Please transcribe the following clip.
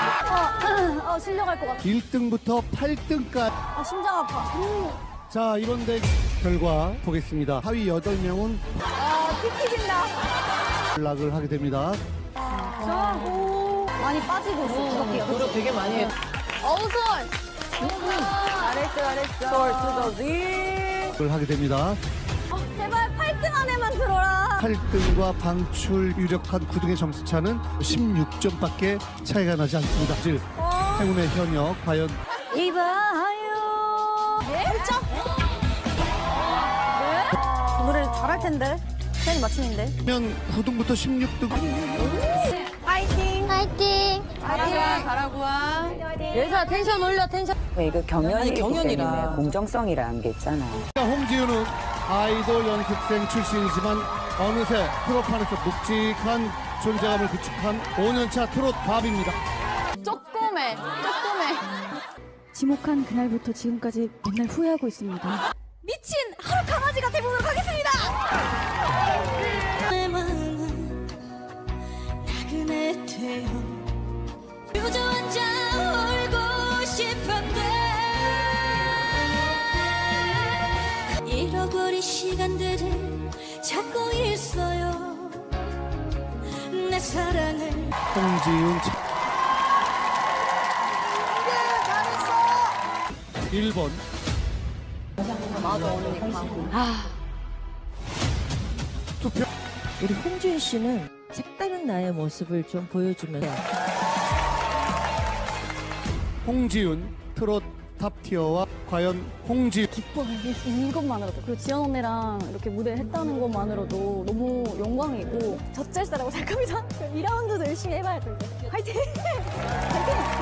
아, 실려갈 것 같아. 1등부터 8등까지. 아, 심장 아파. 음. 자, 이번 대 결과 보겠습니다. 하위 8명은 아, 튀튀긴다. 연락을 하게 됩니다. 자, 오. 많이 빠지고 있어. 부럽게요. 노력 되게 많이 해. 어우솔. 잘했어, 잘했어. 서울 투더지. 연락을 하게 됩니다. 제발 8등 안에만 들어라. 8등과 방출 유력한 9등의 점수 차는 16점밖에 차이가 나지 않습니다. 질 행운의 현역 과연 이봐요. 네? 8점? 네? 노래 잘할 텐데. 팬 맞춤인데. 면 9등부터 16등 파이팅. 파이팅. 잘하고 와. 예사 텐션 올려, 텐션. 이거 경연이기 경연이라. 때문에 공정성이라는 게 있잖아요. 홍지윤은 아이돌 연습생 출신이지만 어느새 트롯판에서 묵직한 존재감을 구축한 5년차 트롯 밥입니다. 쪼꼬매. 쪼꼬매. 지목한 그날부터 지금까지 맨날 후회하고 있습니다. 미친 하루 강아지가 돼보도록 하겠습니다. 내 마음은 나그네 돼요 주저앉아 울고 싶은데 잃어버린 시간들을 찾고 있어요. 내 사랑을. 홍지윤 차- 1번. 투표. 우리 홍준 씨는 색다른 나의 모습을 좀 보여주면 홍지윤 트롯 탑티어와 과연 홍지 기뻐해. 이것만으로도. 그리고 지연 언니랑 이렇게 무대 했다는 것만으로도 너무 영광이고 젖잘싸라고 생각합니다. 2라운드도 열심히 해봐야죠, 이제. 화이팅!